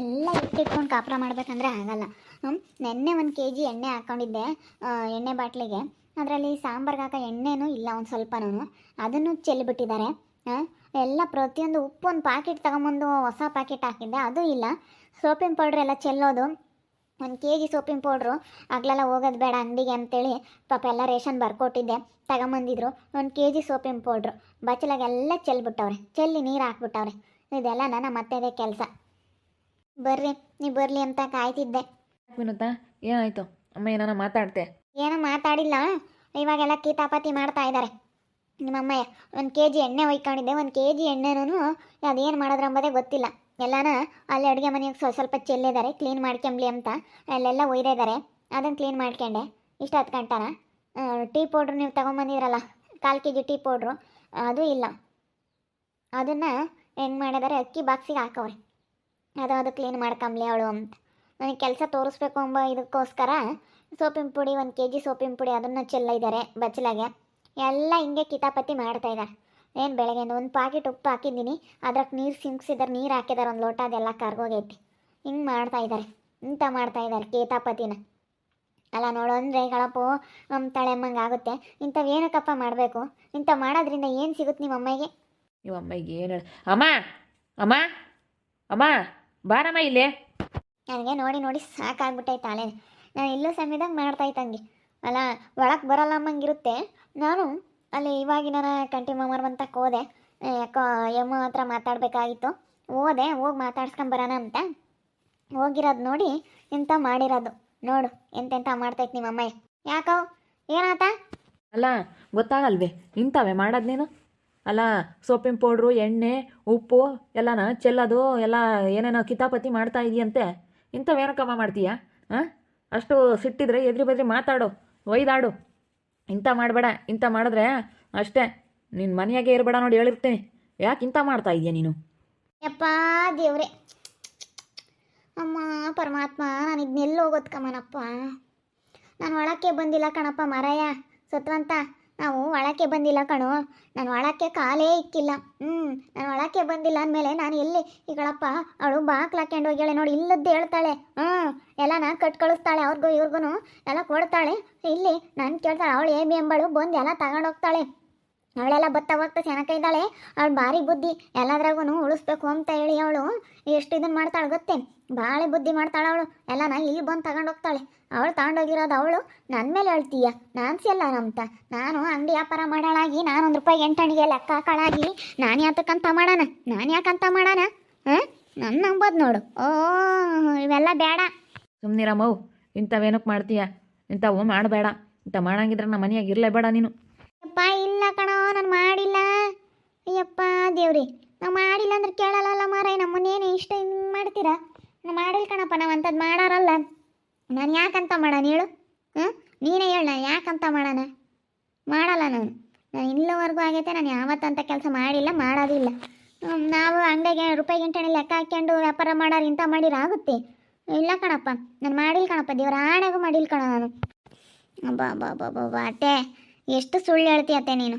ಎಲ್ಲ ಎತ್ತಿಟ್ಕೊಂಡು ಕಾಪುರ ಮಾಡ್ಬೇಕಂದ್ರೆ ಆಗಲ್ಲ. ನೆನ್ನೆ ಒಂದು ಕೆ ಜಿ ಎಣ್ಣೆ ಹಾಕ್ಕೊಂಡಿದ್ದೆ ಎಣ್ಣೆ ಬಾಟ್ಲಿಗೆ. ಅದರಲ್ಲಿ ಸಾಂಬಾರ್ಗೆ ಹಾಕೋ ಎಣ್ಣೆನೂ ಇಲ್ಲ ಒಂದು ಸ್ವಲ್ಪನೂ ಅದನ್ನು ಚೆಲ್ಲಿಬಿಟ್ಟಿದ್ದಾರೆ ಎಲ್ಲ ಪ್ರತಿಯೊಂದು ಉಪ್ಪು ಒಂದು ಪ್ಯಾಕೆಟ್ ತಗೊಂಬಂದು ಹೊಸ ಪ್ಯಾಕೆಟ್ ಹಾಕಿದ್ದೆ, ಅದು ಇಲ್ಲ. ಸೋಪಿನ ಪೌಡ್ರ್ ಎಲ್ಲ ಚೆಲ್ಲೋದು. ಒಂದು ಕೆ ಜಿ ಸೋಪಿನ ಪೌಡ್ರು, ಆಗ್ಲೆಲ್ಲ ಹೋಗೋದು ಬೇಡ ಅಂಗಡಿಗೆ ಅಂತೇಳಿ ಪಾಪ ಎಲ್ಲ ರೇಷನ್ ಬರ್ಕೊಟ್ಟಿದ್ದೆ, ತಗೊಂಬಂದಿದ್ರು. ಒಂದು ಕೆ ಜಿ ಸೋಪಿನ ಪೌಡ್ರು ಬಚ್ಚಲಾಗೆಲ್ಲ ಚೆಲ್ಬಿಟ್ಟವ್ರೆ, ಚೆಲ್ಲಿ ನೀರು ಹಾಕ್ಬಿಟ್ಟವ್ರೆ. ಇದೆಲ್ಲ ನನ್ನ ಮತ್ತೆದೇ ಕೆಲಸ. ಬರ್ರಿ ನೀವು ಬರಲಿ ಅಂತ ಕಾಯ್ತಿದ್ದೆ. ವಿನುತಾ ಏನಾಯ್ತು? ಅಮ್ಮ ಏನಾನ ಮಾತಾಡ್ತೆ? ಏನೂ ಮಾತಾಡಿಲ್ಲ. ಇವಾಗೆಲ್ಲ ಕೀತಾಪತಿ ಮಾಡ್ತಾ ಇದ್ದಾರೆ ನಿಮ್ಮಮ್ಮಯ್ಯ ಒಂದು ಕೆ ಜಿ ಎಣ್ಣೆ ಒಯ್ಕೊಂಡಿದ್ದೆ. ಒಂದು ಕೆ ಜಿ ಎಣ್ಣೆನೂ ಅದೇನು ಮಾಡೋದ್ರ ಅಂಬೋದೇ ಗೊತ್ತಿಲ್ಲ. ಎಲ್ಲಾನ ಅಲ್ಲಿ ಅಡುಗೆ ಮನೆಯಾಗ ಸ್ವಲ್ಪ ಸ್ವಲ್ಪ ಚೆಲ್ಲಿದ್ದಾರೆ ಕ್ಲೀನ್ ಮಾಡ್ಕೊಂಬ್ಲಿ ಅಂತ ಅಲ್ಲೆಲ್ಲ ಒಯ್ದಿದ್ದಾರೆ ಅದನ್ನು ಕ್ಲೀನ್ ಮಾಡ್ಕೊಂಡೆ. ಇಷ್ಟು ಹತ್ತು ಗಂಟನ? ಟೀ ಪೌಡ್ರ್ ನೀವು ತೊಗೊಂಬಂದಿದ್ರಲ್ಲ ಕಾಲು ಕೆ ಜಿ ಟೀ ಪೌಡ್ರು. ಅದು ಇಲ್ಲ. ಅದನ್ನು ಹೆಂಗೆ ಮಾಡಿದ್ದಾರೆ ಅಕ್ಕಿ ಬಾಕ್ಸಿಗೆ ಹಾಕವ್ರೆ. ಅದು ಅದು ಕ್ಲೀನ್ ಮಾಡ್ಕೊಂಬ್ಲಿ ಅವಳು. ಅಂತ ನನಗೆ ಕೆಲಸ ತೋರಿಸ್ಬೇಕು ಎಂಬ ಇದಕ್ಕೋಸ್ಕರ ಸೋಪಿನ ಪುಡಿ ಒಂದು ಕೆ ಜಿ ಸೋಪಿನ ಪುಡಿ ಅದನ್ನು ಚೆಲ್ಲಿದ್ದಾರೆ ಬಚ್ಚಲಾಗೆ. ಎಲ್ಲ ಹಿಂಗೆ ಕಿತಾಪತಿ ಮಾಡ್ತಾ ಇದ್ದಾರೆ ಏನು ಬೆಳಗ್ಗೆಯಿಂದ ಒಂದು ಪಾಕೆಟ್ ಉಪ್ಪು ಹಾಕಿದ್ದೀನಿ. ಅದಕ್ಕೆ ನೀರು ಸಿಂಕ್ಸಿದ್ದಾರೆ ನೀರು ಹಾಕಿದ್ದಾರೆ ಒಂದು ಲೋಟ, ಅದೆಲ್ಲ ಕರ್ಗೋಗೈತಿ. ಹಿಂಗೆ ಮಾಡ್ತಾ ಇದ್ದಾರೆ ಇಂಥ ಮಾಡ್ತಾ ಇದ್ದಾರೆ ಕಿತಾಪತಿನ. ಅಲ್ಲ ನೋಡು ಅಂದರೆ ಗಳಪ್ಪು ತಳೆಮ್ಮಂಗೆ ಆಗುತ್ತೆ. ಇಂಥವು ಏನಕ್ಕಪ್ಪ ಮಾಡಬೇಕು? ಇಂಥ ಮಾಡೋದ್ರಿಂದ ಏನು ಸಿಗುತ್ತೆ ನಿಮ್ಮ ಅಮ್ಮಗೆ? ನಿಮ್ಮ ಅಮ್ಮಗೆ ಏನು ಹೇಳ ಅಮ್ಮ ಅಮ್ಮ ಅಮ್ಮ. ಬಾರಮ್ಮ ಇಲ್ಲೇ? ನನಗೆ ನೋಡಿ ನೋಡಿ ಸಾಕಾಗ್ಬಿಟ್ಟೈತೆ ತಾಳೆ ನಾನು ಇಲ್ಲೂ ಸಮೇದಾಗ ಮಾಡ್ತಾ ಇತ್ತಂಗೆ ಅಲ್ಲ ಒಳಗೆ ಬರಲ್ಲ ಅಮ್ಮಂಗಿರುತ್ತೆ ನಾನು ಅಲ್ಲಿ ಇವಾಗಿನ ಕಂಟಿ ಮಾಮರ್ ಹೋದೆ. ಯಾಕೋ ಯಮ್ಮ ಹತ್ರ ಮಾತಾಡಬೇಕಾಗಿತ್ತು. ಹೋದೆ ಹೋಗಿ ಮಾತಾಡ್ಸ್ಕೊಂಬರೋಣ ಅಂತ. ಹೋಗಿರೋದು ನೋಡಿ ಇಂಥ ಮಾಡಿರೋದು. ನೋಡು ಎಂತೆಂಥ ಮಾಡ್ತೈತೆ ನಿಮ್ಮ ಅಮ್ಮಯ್ಯ ಯಾಕೋ ಏನಾತ? ಅಲ್ಲ ಗೊತ್ತಾಗಲ್ವೇ ಇಂಥವೇ ಮಾಡೋದು ನೀನು? ಅಲ್ಲ ಸೋಪಿನ ಪೌಡ್ರು, ಎಣ್ಣೆ, ಉಪ್ಪು, ಎಲ್ಲನ, ಚೆಲ್ಲೋದು, ಎಲ್ಲ ಏನೇನೋ ಕಿತಾಪತಿ ಮಾಡ್ತಾ ಇದೆಯಂತೆ. ಇಂಥವೇನಕ್ಕಮ್ಮ ಮಾಡ್ತೀಯಾ? ಹಾಂ ಅಷ್ಟು ಸಿಟ್ಟಿದ್ರೆ ಎದ್ರಿ ಬದ್ರಿ ಮಾತಾಡು, ಒಯ್ದಾಡು. ಇಂಥ ಮಾಡಬೇಡ, ಇಂಥ ಮಾಡಿದ್ರೆ ಅಷ್ಟೇ. ನಿನ್ನ ಮನೆಯಾಗೆ ಇರಬೇಡ ನೋಡಿ ಹೇಳಿರ್ತೀನಿ. ಯಾಕೆ ಇಂಥ ಮಾಡ್ತಾ ಇದೆಯಾ ನೀನು? ಯಪ್ಪ, ದೇವ್ರೆ. ಅಮ್ಮ, ಪರಮಾತ್ಮ ನಾನು ಇದನ್ನೆಲ್ಲ ಹೋಗೋದ್ಕಮ್ಮನಪ್ಪ. ನಾನು ಒಳಕ್ಕೆ ಬಂದಿಲ್ಲ ಕಣಪ್ಪ ಮರಯ್ಯ ಸತ್ವಂತ. ನಾವು ಒಳಕ್ಕೆ ಬಂದಿಲ್ಲ ಕಣೋ. ನಾನು ಒಳಕ್ಕೆ ಕಾಲೇ ಇಕ್ಕಿಲ್ಲ. ಹ್ಞೂ ನಾನು ಒಳಕ್ಕೆ ಬಂದಿಲ್ಲ ಅಂದಮೇಲೆ ನಾನು ಎಲ್ಲಿ? ಈಗಳಪ್ಪ, ಅವಳು ಬಾಕ್ಲ ಹಾಕೊಂಡು ಹೋಗ್ಯಾಳೆ ನೋಡಿ, ಇಲ್ಲದ್ದು ಹೇಳ್ತಾಳೆ. ಹ್ಞೂ ಎಲ್ಲ ನಾನು ಕಟ್ ಕಳಿಸ್ತಾಳೆ ಅವ್ರಿಗೂ ಇವ್ರಿಗೂ ಎಲ್ಲ ಕೊಡ್ತಾಳೆ. ಇಲ್ಲಿ ನಾನು ಕೇಳ್ತಾಳೆ, ಅವಳು ಏ ಬಿ ಎಂಬಳು ಬಂದು ಎಲ್ಲ ತಗೊಂಡೋಗ್ತಾಳೆ ಅವಳೆಲ್ಲ ಬತ್ತ ಹೋಗ್ತಾ ಚೆನ್ನಾಗ ಇದ್ದಾಳೆ. ಅವಳು ಭಾರಿ ಬುದ್ಧಿ. ಎಲ್ಲದ್ರಾಗೂ ಉಳಿಸ್ಬೇಕು ಅಂತ ಹೇಳಿ ಅವಳು. ಎಷ್ಟು ಇದನ್ನು ಮಾಡ್ತಾಳೆ ಗೊತ್ತೇ? ಭಾಳ ಬುದ್ಧಿ ಮಾಡ್ತಾಳೆ ಅವಳು. ಎಲ್ಲನ ಇಲ್ಲಿ ಬಂದು ತಗೊಂಡು ಹೋಗ್ತಾಳೆ. ಅವಳು ತಗೊಂಡೋಗಿರೋದು ಅವಳು. ನನ್ನ ಮೇಲೆ ಹೇಳ್ತೀಯ ನಾನು ಅಲ್ಲ ಅಂತ ನಾನು ಅಂಗಡಿ ವ್ಯಾಪಾರ ಮಾಡಾಳಾಗಿ ನಾನು ಒಂದು ರೂಪಾಯಿ ಎಂಟಣಿಗೆ ಲೆಕ್ಕ ಹಾಕಳಾಗಿ ನಾನು ಯಾತಕ್ಕಂತ ಮಾಡೋಣ? ನಾನು ಯಾಕಂತ ಮಾಡೋಣ? ಹಾಂ? ನನ್ನ ನಂಬೋದು ನೋಡು. ಓ ಇವೆಲ್ಲ ಬೇಡ. ಸುಮ್ಮನಿರಮ್ಮವು ಇಂಥವೇನಕ್ಕೆ ಮಾಡ್ತೀಯ? ಇಂಥವು ಮಾಡಬೇಡ. ಇಂಥ ಮಾಡಂಗಿದ್ರೆ ನಮ್ಮ ಮನೆಯಾಗ ಇರಲೇಬೇಡ ನೀನು. ಅಪ್ಪ ಇಲ್ಲ. ಕಣೋ, ನಾನು ಮಾಡಿಲ್ಲ. ಅಯ್ಯಪ್ಪ ದೇವ್ರಿ ನಾವು ಮಾಡಿಲ್ಲ ಅಂದ್ರೆ ಕೇಳಲ್ಲ ಮಾರಾಯ ನಮ್ಮನ್ನೇನು ಇಷ್ಟ ಹಿಂಗೆ ಮಾಡ್ತೀರಾ? ನಾವು ಮಾಡಿಲ್ಲ ಕಣಪ್ಪ, ನಾವು ಅಂಥದ್ದು ಮಾಡಾರಲ್ಲ. ನಾನು ಯಾಕಂತ ಮಾಡೋಣ ಹೇಳು? ಹ್ಞೂ ನೀನೇ ಹೇಳ ನಾನು ಯಾಕಂತ ಮಾಡೋಣ? ಮಾಡಲ್ಲ ನಾನು. ನಾನು ಇಲ್ಲಿವರೆಗೂ ಆಗೈತೆ, ನಾನು ಯಾವತ್ತಂತ ಕೆಲಸ ಮಾಡಿಲ್ಲ, ಮಾಡೋದಿಲ್ಲ. ನಾವು ಅಂಗಡಿಗೆ ರೂಪಾಯಿ ಗಂಟೆ ಲೆಕ್ಕ ಹಾಕ್ಯಂಡು ವ್ಯಾಪಾರ ಮಾಡೋರು ಇಂಥ ಮಾಡಿರ ಆಗುತ್ತೆ. ಇಲ್ಲ ಕಣಪ್ಪ, ನಾನು ಮಾಡಿಲ್ಲ ಕಣಪ್ಪ ದೇವ್ರ, ಆಣೆಗೂ ಮಾಡಿಲ್ಲ ಕಣ ನಾನು. ಅಬ್ಬಾ ಬಾ ಬಾ ಬಾ ಬಾ ಅತ್ತೆ ಎಷ್ಟು ಸುಳ್ಳು ಹೇಳ್ತೀಯತ್ತೆ ನೀನು?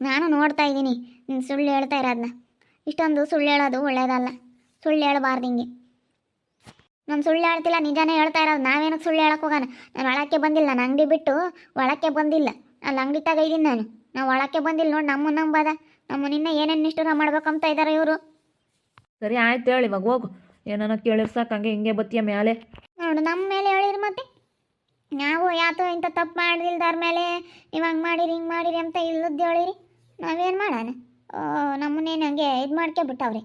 ನಾನು ನೋಡ್ತಾ ಇದ್ದೀನಿ ನೀನು ಸುಳ್ಳು ಹೇಳ್ತಾ ಇರೋದನ್ನ ಇಷ್ಟೊಂದು ಸುಳ್ಳು ಹೇಳೋದು ಒಳ್ಳೇದಲ್ಲ. ಸುಳ್ಳು ಹೇಳಬಾರ್ದು ಹಿಂಗೆ. ನಾನು ಸುಳ್ಳು ಹೇಳ್ತಿಲ್ಲ ನಿಜಾನೇ ಹೇಳ್ತಾ ಇರೋದು. ನಾವೇನು ಸುಳ್ಳು ಹೇಳಕ್ಕೆ ಹೋಗೋಣ? ನಾನು ಒಳಕ್ಕೆ ಬಂದಿಲ್ಲ ನಾನು ಅಂಗಡಿ ಬಿಟ್ಟು ಒಳಕ್ಕೆ ಬಂದಿಲ್ಲ. ಅಲ್ಲಿ ಅಂಗಡಿ ತಗ ಇದ್ದೀನಿ ನಾನು. ನಾವು ಒಳಕ್ಕೆ ಬಂದಿಲ್ಲ ನೋಡಿ ನಮ್ಮ ನಂಬದ ನಮ್ಮ ನಿನ್ನ ಏನೇನು ನಿಷ್ಠುರ ಮಾಡ್ಬೇಕಂತ ಇದ್ದಾರೆ ಇವರು. ಸರಿ ಆಯ್ತು ಹೇಳಿ ಇವಾಗ ಹೋಗು. ಏನಾನ ಕೇಳಿರ್ಸಕ್ಕೆ ಹಂಗೆ ಹಿಂಗೆ ಬತ್ತಿಯ ಮೇಲೆ ನೋಡು ನಮ್ಮ ಮೇಲೆ ನಾವು ಯಾತೋ ಇಂಥ ತಪ್ಪು ಮಾಡಿಲ್ದಾರ ಮೇಲೆ ನೀವು ಹಂಗೆ ಮಾಡಿರಿ ಹಿಂಗೆ ಮಾಡಿರಿ ಅಂತ ಇಲ್ಲದ್ದು ಹೇಳಿರಿ. ನಾವೇನು ಮಾಡೋಣ? ಓ ನಮ್ಮನ್ನೇನು ಹಂಗೆ ಇದು ಮಾಡ್ಕೊಬಿಟ್ಟವ್ರಿ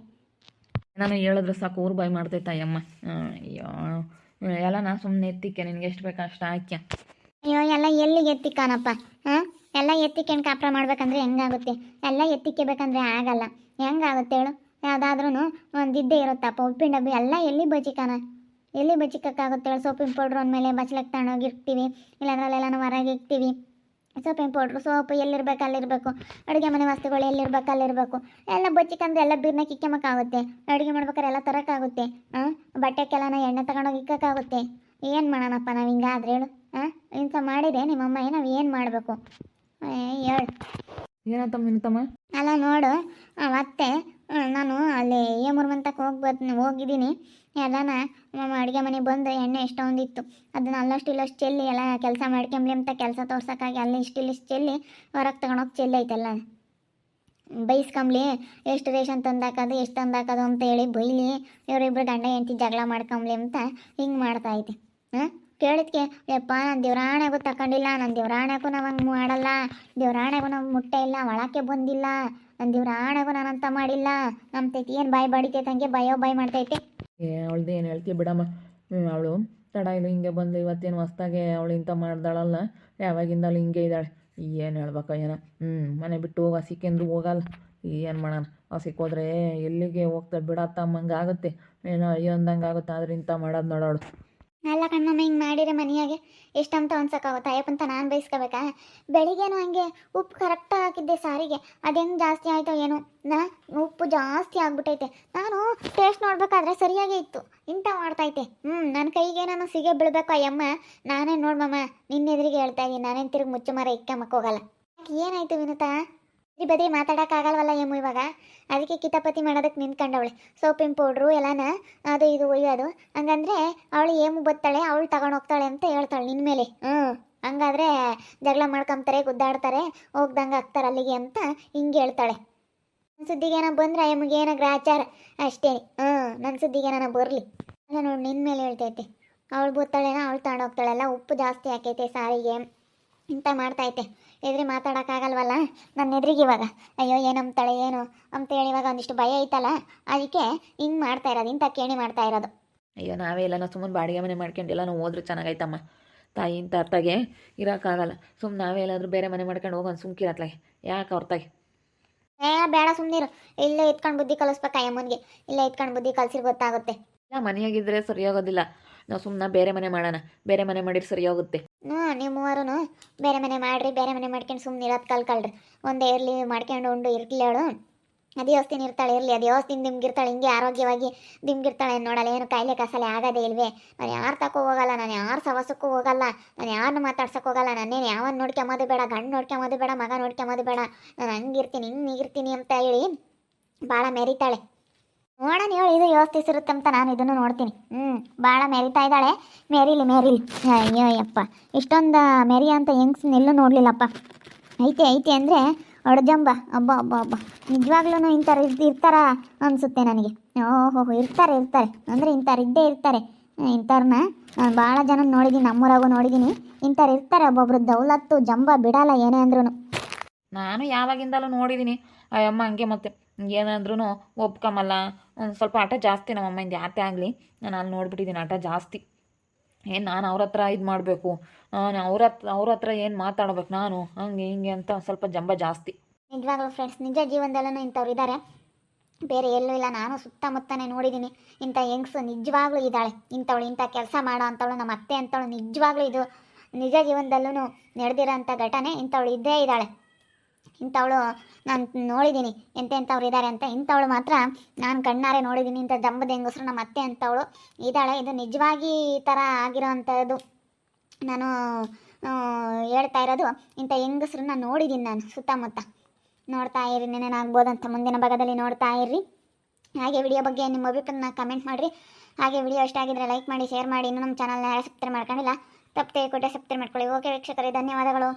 ನಾನು ಹೇಳಿದ್ರೆ ಸಾಕು ಊರು ಬಾಯ್ ಮಾಡ್ತೈತ ಅಯ್ಯಮ್ಮ. ಅಯ್ಯೋ. ಎಲ್ಲ ನಾ ಸುಮ್ಮನೆ ಎತ್ತಿಕ್ಕೆ ನಿನಗೆ ಎಷ್ಟು ಬೇಕು ಅಷ್ಟು ಹಾಕ್ಯ. ಅಯ್ಯೋ ಎಲ್ಲ ಎಲ್ಲಿಗೆ ಎತ್ತಿಕ್ಕಾನಪ್ಪ ಹಾಂ ಎಲ್ಲ ಎತ್ತಿಕೊಂಡು ಕಾಪ್ರ ಮಾಡ್ಬೇಕಂದ್ರೆ ಹೆಂಗಾಗುತ್ತೆ? ಎಲ್ಲ ಎತ್ತಿಕ್ಕೋಬೇಕಂದ್ರೆ ಆಗಲ್ಲ. ಹೆಂಗಾಗುತ್ತೆ ಹೇಳು? ಯಾವುದಾದ್ರೂ ಒಂದು ಇದ್ದೇ ಇರುತ್ತಪ್ಪ ಉಪ್ಪಿನ ಡಬ್ಬಿ ಎಲ್ಲ ಎಲ್ಲಿ ಬಜಿಕಾನ ಎಲ್ಲಿ ಬಚ್ಚಿಕ್ಕಾಗುತ್ತೆ ಸೋಪಿನ ಪೌಡ್ರ್ ಅಂದಮೇಲೆ ಬಚ್ಲಕ್ಕೆ ತಗೊಂಡೋಗಿರ್ತೀವಿ ನಾವು ಹೊರಗೆ ಇಕ್ತೀವಿ. ಸೋಪಿನ ಪೌಡ್ರು ಸೋಪು ಎಲ್ಲಿರ್ಬೇಕು ಅಲ್ಲಿರಬೇಕು. ಅಡುಗೆ ಮನೆ ವಸ್ತುಗಳು ಎಲ್ಲಿರ್ಬೇಕು ಅಲ್ಲಿರಬೇಕು. ಎಲ್ಲ ಬಚ್ಚಿಕಂದ್ರೆ ಎಲ್ಲ ಬೀರ್ನ ಕಿಕ್ಕಮಕ್ಕಾಗುತ್ತೆ ಅಡುಗೆ ಮಾಡ್ಬೇಕಾದ್ರೆ ಎಲ್ಲ ತರೋಕ್ಕಾಗುತ್ತೆ. ಹಾಂ ಬಟ್ಟೆಕ್ಕೆಲ್ಲನ ಎಣ್ಣೆ ತಗೊಂಡೋಗಿ ಇಕ್ಕಕ್ಕಾಗುತ್ತೆ. ಏನು ಮಾಡೋಣಪ್ಪ ನಾವು ಹಿಂಗಾದ್ರೆ ಹೇಳು. ಹಾಂ ಇಂಥ ಮಾಡಿದೆ ನಿಮ್ಮಮ್ಮ ನಾವು ಏನು ಮಾಡಬೇಕು? ಹೇಳು. ಏನಂತಮ್ಮ ನಿಂತಮ್ಮ ಅಲ್ಲ ನೋಡು ಹ್ಮ್, ನಾನು ಅಲ್ಲಿ ಏಮೂರು ಮಂತಕ್ಕೆ ಹೋಗಿ ಬತ್ ಹೋಗಿದ್ದೀನಿ. ಎಲ್ಲನ ಅಡುಗೆ ಮನೆಗೆ ಬಂದು ಎಣ್ಣೆ ಎಷ್ಟೊಂದಿತ್ತು. ಅದನ್ನ ಅಲ್ಲಷ್ಟು ಇಲ್ಲಷ್ಟು ಚೆಲ್ಲಿ ಎಲ್ಲ ಕೆಲಸ ಮಾಡ್ಕೊಂಬ್ಲಿ ಅಂತ ಕೆಲಸ ತೋರ್ಸೋಕ್ಕಾಗಿ ಅಲ್ಲಿ ಇಷ್ಟು ಇಲ್ಲಿಷ್ಟು ಚೆಲ್ಲಿ ಹೊರಗೆ ತಗೊಂಡೋಗಿ ಚೆಲ್ಲಿ ಐತೆಲ್ಲ. ಬೈಸ್ಕೊಂಬ್ಲಿ ಎಷ್ಟು ರೇಷನ್ ತಂದಾಕೋದು, ಎಷ್ಟು ಅಂತ ಹೇಳಿ ಬೈಲಿ, ಇವರಿಬ್ರು ಗಂಡ ಹೆಂಡತಿ ಜಗಳ ಮಾಡ್ಕೊಂಬ್ಲಿ ಅಂತ ಹಿಂಗೆ ಮಾಡ್ತಾ ಐತೆ. ಹಾಂ ಕೇಳಿದ್ಕೆ, ಯಪ್ಪ, ನಾನು ದೇವ್ರಾಣೆಗೂ ತಗೊಂಡಿಲ್ಲ ನಾನು ದೇವ್ರಾಣೆಗೂ ನಾವು ಹಂಗೆ ಮಾಡಲ್ಲ, ದೇವ್ರಾಣೆಗೂ ನಾವು ಮುಟ್ಟೆ ಇಲ್ಲ, ಒಳಕ್ಕೆ ಬಂದಿಲ್ಲ ನನ್ನ ದೇವ್ರಾಣೆಗೂ ನಾನಂತ ಮಾಡಿಲ್ಲ ನಮ್ಮ ತೈತಿ ಏನು ಬಾಯಿ ಬಡಿತೈತೆ ಹಂಗೆ ಬಯೋ ಬಾಯಿ ಮಾಡ್ತೈತೆ. ಏ, ಅವಳ್ದು ಏನು ಹೇಳ್ತೀಯ ಬಿಡಮ್ಮ ಅವಳು ತಡ ಇಲ್ಲ ಹಿಂಗೆ ಬಂದು ಇವತ್ತೇನು ಹೊಸ್ದಾಗೆ ಅವಳು ಇಂಥ ಮಾಡ್ದಾಳಲ್ಲ, ಯಾವಾಗಿಂದಲೂ ಹಿಂಗೆ ಇದ್ದಾಳೆ. ಏನು ಹೇಳ್ಬೇಕ ಏನೋ ಹ್ಞೂ ಮನೆ ಬಿಟ್ಟು ಹಸಿಕೆಂದು ಹೋಗಲ್ಲ, ಏನು ಮಾಡೋಣ ಹಸಿಗೆ ಹೋದ್ರೆ ಎಲ್ಲಿಗೆ ಹೋಗ್ತಾಳೆ ಬಿಡತ್ತಮ್ಮಂಗೆ ಆಗುತ್ತೆ, ಏನೋ ಅಯ್ಯೋ ಅಂದಂಗೆ ಆಗುತ್ತೆ, ಆದ್ರೆ ಇಂಥ ಮಾಡೋದು ನೋಡೋಳು ಅಲ್ಲ ಕಣ್ಣಮ್ಮ ಹಿಂಗೆ ಮಾಡಿದ್ರೆ ಮನೆಯಾಗೆ ಎಷ್ಟಂತ ಅನ್ಸಕ್ಕಾಗುತ್ತೆ? ಅಯ್ಯಪ್ಪಂತ ನಾನು ಬೈಸ್ಕೋಬೇಕಾ ಬೆಳಿಗ್ಗೆನೂ ಹಂಗೆ ಉಪ್ಪು ಕರೆಕ್ಟಾಗಿ ಹಾಕಿದ್ದೆ ಸಾರಿಗೆ. ಅದೇನು ಜಾಸ್ತಿ ಆಯಿತೋ ಏನೋ? ನಾ, ಉಪ್ಪು ಜಾಸ್ತಿ ಆಗ್ಬಿಟ್ಟೈತೆ. ನಾನು ಟೇಸ್ಟ್ ನೋಡ್ಬೇಕಾದ್ರೆ ಸರಿಯಾಗೇ ಇತ್ತು. ಇಂಥ ಮಾಡ್ತೈತೆ ಹ್ಞೂ ನನ್ನ ಕೈಗೆ ನಾನು ಸಿಗೆ ಬೀಳ್ಬೇಕು ಅಯ್ಯಮ್ಮ. ನಾನೇ ನೋಡ್ಮಮ್ಮ ನಿನ್ನ ಎದುರಿಗೆ ಹೇಳ್ತಾ ಇದ್ದೀನಿ ನಾನೇನು ತಿರುಗಿ ಮುಚ್ಚು ಮರ ಇಕ್ಕಮ್ಮಕ್ಕೆ ಹೋಗಲ್ಲ ಏನಾಯ್ತು ವಿನುತಾ? ಈ ಬದಿ ಮಾತಾಡೋಕ್ಕಾಗಲ್ವಲ್ಲ ಏಮು ಇವಾಗ? ಅದಕ್ಕೆ ಕಿತಾಪತಿ ಮಾಡೋದಕ್ಕೆ ನಿಂತ್ಕೊಂಡವಳೆ. ಸೋಪಿನ ಪೌಡ್ರು ಎಲ್ಲಾನ ಅದು, ಇದು ಒಯ್ಯೋದು ಹಂಗಂದ್ರೆ ಅವಳು ಏಮು ಬತ್ತಾಳೆ, ಅವಳು ತಗೊಂಡು ಹೋಗ್ತಾಳೆ ಅಂತ ಹೇಳ್ತಾಳೆ ನಿನ್ನ ಮೇಲೆ. ಹ್ಞೂ ಹಂಗಾದ್ರೆ ಜಗಳ ಮಾಡ್ಕೊಂತಾರೆ ಗುದ್ದಾಡ್ತಾರೆ, ಹೋಗ್ದಂಗೆ ಆಗ್ತಾರೆ ಅಲ್ಲಿಗೆ ಅಂತ ಹಿಂಗೆ ಹೇಳ್ತಾಳೆ. ನನ್ನ ಸುದ್ದಿಗೇನ ಬಂದ್ರೆ ಎಮ್ಗೆ ಏನೋ ಗ್ರಾಚಾರ ಅಷ್ಟೇ. ಹ್ಞೂ ನನ್ನ ಸುದ್ದಿಗೇನ ಬರಲಿ. ಅಲ್ಲ ನೋಡಿ ನಿನ್ನ ಮೇಲೆ ಹೇಳ್ತೈತೆ. ಅವಳು ಬತ್ತಾಳೆನ, ಅವಳು ತಗೊಂಡು ಹೋಗ್ತಾಳೆಲ್ಲ ಉಪ್ಪು ಜಾಸ್ತಿ ಹಾಕೈತೆ ಸಾರಿಗೆ. ಇಂಥ ಮಾಡ್ತೈತೆ ಎದುರಿ ಮಾತಾಡೋಕ್ಕಾಗಲ್ವಲ್ಲ? ನನ್ನ ಎದುರಿಗೆ ಇವಾಗ. ಅಯ್ಯೋ ಏನಂತಾಳೆ ಏನು ಅಂತೇಳಿ ಇವಾಗ ಒಂದಿಷ್ಟು ಭಯ ಐತಲ್ಲ? ಅದಕ್ಕೆ ಹಿಂಗೆ ಮಾಡ್ತಾ ಇರೋದು ಇಂಥ ಕೇಣಿ ಮಾಡ್ತಾ ಇರೋದು. ಅಯ್ಯೋ ನಾವೇ ಎಲ್ಲ ಸುಮ್ಮನೆ ಬಾಡಿಗೆ ಮನೆ ಮಾಡ್ಕೊಂಡು ಎಲ್ಲ ನಾವು ಹೋದ್ರೆ ಚೆನ್ನಾಗೈತಮ್ಮ. ತಾಯಿ ಇಂಥ ಅರ್ಥಗೆ ಇರೋಕ್ಕಾಗಲ್ಲ. ಸುಮ್ಮನೆ ನಾವೇ ಎಲ್ಲಾದರೂ ಬೇರೆ ಮನೆ ಮಾಡ್ಕೊಂಡು ಹೋಗೋಣ ಸುಮ್ಕಿರತ್ಲಾಗೆ ಯಾಕೆ ಅವ್ರತಾಗೆ? ಏ ಬೇಡ ಸುಮ್ಮನಿರು ಇಲ್ಲೇ ಇತ್ಕೊಂಡು ಬುದ್ಧಿ ಕಲಿಸ್ಬೇಕು ಅಮ್ಮನಿಗೆ ಇಲ್ಲೇ ಇತ್ಕೊಂಡು ಬುದ್ಧಿ ಕಲ್ಸಿರ್ ಗೊತ್ತಾಗುತ್ತೆ. ಇಲ್ಲ ಮನೆಯಾಗಿದ್ದರೆ ಸರಿಯಾಗೋದಿಲ್ಲ. ನಾವು ಸುಮ್ಮನೆ ಬೇರೆ ಮನೆ ಮಾಡೋಣ. ಬೇರೆ ಮನೆ ಮಾಡಿದ್ರೆ ಸರಿ ಹೋಗುತ್ತೆ ಹ್ಞೂ, ನೀವು ಮೂವರು ಬೇರೆ ಮನೆ ಮಾಡ್ರಿ, ಬೇರೆ ಮನೆ ಮಾಡ್ಕೊಂಡು ಸುಮ್ಮನೆ ಇರೋದು ಕಲ್ಕಳ್ರಿ ಒಂದೇ ಇರಲಿ, ಮಾಡ್ಕೊಂಡು ಉಂಡು, ಇರ್ಲಿ ಅವಳು ಅದು ಯೋಸ್ತಿನ ಇರ್ತಾಳೆ, ಇರಲಿ. ಅದು ಯೋಸ್ತಿನ ದಿಮ್ಗಿರ್ತಾಳೆ, ಹಿಂಗೆ ಆರೋಗ್ಯವಾಗಿ ದಿಮ್ಗಿರ್ತಾಳೆ ನೋಡಲ್ಲ. ಏನು ಕಾಯಿಲೆ ಕಸಲೆ ಆಗೋದೇ ಇಲ್ವೇ? ನಾನು ಯಾರು ತಕೋ ಹೋಗಲ್ಲ, ನಾನು ಯಾರು ಸವಸಕ್ಕೂ ಹೋಗಲ್ಲ, ನಾನು ಯಾರನ್ನ ಮಾತಾಡ್ಸಕ್ಕೆ ಹೋಗಲ್ಲ. ನನ್ನೇನು ಯಾವನ್ನ ನೋಡ್ಕೊಂಬೋದು ಬೇಡ, ಗಂಡು ನೋಡ್ಕೊಂಬೋದು ಬೇಡ, ಮಗ ನೋಡ್ಕೊಂಬೋದು ಬೇಡ. ನಾನು ಹಂಗಿರ್ತೀನಿ ಹಿಂಗಿರ್ತೀನಿ ಅಂತ ಹೇಳಿ ಭಾಳ ಮೆರಿತಾಳೆ. ನೋಡೋಣ ಹೇಳಿ, ಇದು ಯೋಚಿಸಿರುತ್ತೆ ಅಂತ ನಾನು ಇದನ್ನು ನೋಡ್ತೀನಿ. ಹ್ಞೂ ಭಾಳ ಮೆರಿತಾ ಇದ್ದಾಳೆ. ಮೆರಿಲಿ ಮೆರಿಲಿ. ಅಯ್ಯೋ ಯಪ್ಪ ಇಷ್ಟೊಂದು ಮೆರಿ ಅಂತ ಹೆಂಗ್ಸ್ ಎಲ್ಲೂ ನೋಡಲಿಲ್ಲಪ್ಪ. ಐತೆ ಐತೆ ಅಂದರೆ ಅಡ್ಜಂಬ. ಅಬ್ಬ ಅಬ್ಬ ಅಬ್ಬ. ನಿಜವಾಗ್ಲೂ ಇಂಥವ್ರು ಇರ್, ಇರ್ತಾರ ಅನಿಸುತ್ತೆ ನನಗೆ. ಓಹೋ ಇರ್ತಾರೆ ಇರ್ತಾರೆ. ಅಂದರೆ ಇಂಥವ್ರು ಇದ್ದೇ ಇರ್ತಾರೆ. ಇಂಥವ್ರನ್ನ ನಾನು ಭಾಳ ಜನ ನೋಡಿದ್ದೀನಿ ನಮ್ಮೂರಾಗೂ ನೋಡಿದ್ದೀನಿ ಇಂಥವ್ರು ಇರ್ತಾರೆ, ಒಬ್ಬೊಬ್ರು ದೌಲತ್ತು, ಜಂಬ ಬಿಡಲ್ಲ ಏನೇ ಅಂದ್ರೂ ನಾನು ಯಾವಾಗಿಂದಲೂ ನೋಡಿದ್ದೀನಿ ಅಯ್ಯಮ್ಮ, ಹಂಗೆ ಮತ್ತೆ. ಏನಂದ್ರೂ ಒಪ್ಕೊಂಬಲ್ಲ ಒಂದು ಸ್ವಲ್ಪ ಆಟ ಜಾಸ್ತಿ ನಮ್ಮಮ್ಮಯಿಂದ ಯಾತೆ ಆಗಲಿ. ನಾನು ಅಲ್ಲಿ ನೋಡ್ಬಿಟ್ಟಿದ್ದೀನಿ ಆಟ ಜಾಸ್ತಿ. ಏನು ನಾನು ಅವ್ರ ಹತ್ರ ಇದು ಮಾಡಬೇಕು. ಅವ್ರ ಹತ್ರ ಅವ್ರ ಹತ್ರ ಏನು ಮಾತಾಡ್ಬೇಕು ನಾನು? ಹಂಗೆ ಹಿಂಗೆ ಅಂತ ಸ್ವಲ್ಪ ಜಂಬ ಜಾಸ್ತಿ. ನಿಜವಾಗ್ಲೂ ಫ್ರೆಂಡ್ಸ್ ನಿಜ ಜೀವನದಲ್ಲೂ ಇಂಥವ್ರು ಇದ್ದಾರೆ ಬೇರೆ ಎಲ್ಲೂ ಇಲ್ಲ. ನಾನು ಸುತ್ತಮುತ್ತನೇ ನೋಡಿದ್ದೀನಿ. ಇಂಥ ಹೆಂಗ್ಸು ನಿಜವಾಗ್ಲೂ ಇದ್ದಾಳೆ. ಇಂಥವಳು ಇಂಥ ಕೆಲಸ ಮಾಡೋ ಅಂಥವಳು, ನಮ್ಮ ಅತ್ತೆ ಅಂಥವಳು ನಿಜವಾಗ್ಲೂ ಇದು ನಿಜ ಜೀವನದಲ್ಲೂ ನಡೆದಿರೋ ಅಂಥ ಘಟನೆ. ಇಂಥವಳು ಇದ್ದೇ ಇದ್ದಾಳೆ. ಇಂಥವಳು ನಾನು ನೋಡಿದ್ದೀನಿ ಎಂತೆಂಥವ್ರು ಇದ್ದಾರೆ ಅಂತ. ಇಂಥವಳು ಮಾತ್ರ ನಾನು ಕಣ್ಣಾರೆ ನೋಡಿದ್ದೀನಿ ಇಂಥ ದಂಬದ ಹೆಂಗಸರು ನಮ್ಮ ಅತ್ತೆ ಅಂಥವಳು ಇದ್ದಾಳೆ. ಇದು ನಿಜವಾಗಿ ಈ ಥರ ಆಗಿರೋವಂಥದ್ದು ನಾನು ಹೇಳ್ತಾ ಇರೋದು, ಇಂಥ ಹೆಂಗಸ್ರನ್ನ ನೋಡಿದ್ದೀನಿ ನಾನು ಸುತ್ತಮುತ್ತ. ನೋಡ್ತಾ ಇರಿ ಆಗ್ಬೋದಂತ ಮುಂದಿನ ಭಾಗದಲ್ಲಿ ನೋಡ್ತಾ ಇರ್ರಿ. ಹಾಗೆ ವಿಡಿಯೋ ಬಗ್ಗೆ ನಿಮ್ಮ ಅಭಿಪ್ರಾಯನ ಕಮೆಂಟ್ ಮಾಡಿರಿ. ಹಾಗೆ ವಿಡಿಯೋ ಇಷ್ಟ ಆಗಿದ್ರೆ ಲೈಕ್ ಮಾಡಿ ಶೇರ್ ಮಾಡಿ. ಇನ್ನೂ ನಮ್ಮ ಚಾನಲ್ನ ಸಬ್ಸ್ಕ್ರೈಬ್ ಮಾಡ್ಕೊಂಡಿಲ್ಲ ತಪ್ಪದೆ ಕೊಟ್ಟೆ ಸಬ್ಸ್ಕ್ರೈಬ್ ಮಾಡ್ಕೊಳ್ಳಿ. ಓಕೆ ವೀಕ್ಷಕರೇ, ಧನ್ಯವಾದಗಳು.